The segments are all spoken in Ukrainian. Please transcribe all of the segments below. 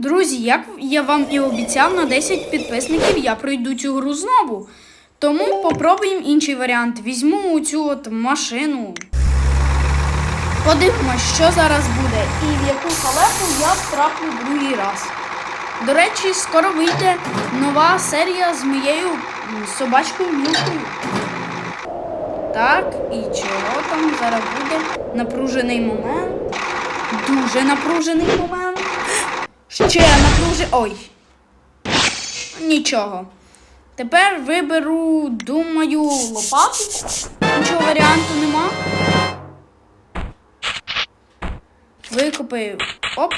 Друзі, як я вам і обіцяв, на 10 підписників я пройду цю гру знову. Тому попробуємо інший варіант. Візьму цю от машину. Подивимось, що зараз буде і в яку халепу я втраплю другий раз. До речі, скоро вийде нова серія з моєю собачкою Мілкою. Так, і чого там зараз буде? Напружений момент. Дуже напружений момент. Ще напружений. Ой. Нічого. Тепер виберу, думаю, лопату. Іншого варіанту нема. Викопаю. Оп,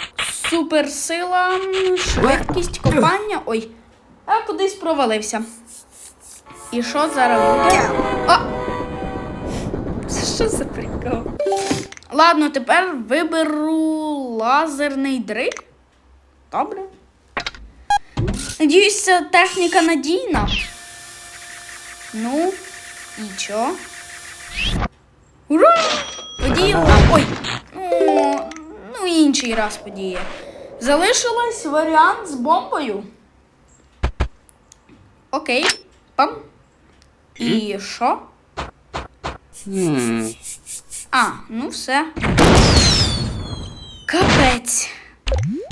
суперсила, швидкість копання. Ой, а кудись провалився. І що зараз буде? А! Це що за прикол? Ладно, тепер виберу лазерний дриль. Добре. Надіюсь, техніка надійна. Ну, і чо? Ура! Подія. Ой. Ну, ну, інший раз подія. Залишилось варіант з бомбою. Окей. Пам. І що? А, ну все. Капець.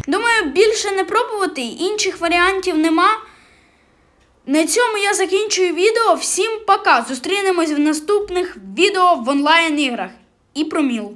Думаю, більше не пробувати, інших варіантів нема. На цьому я закінчую відео. Всім пока. Зустрінемось в наступних відео в онлайн іграх. І про міл.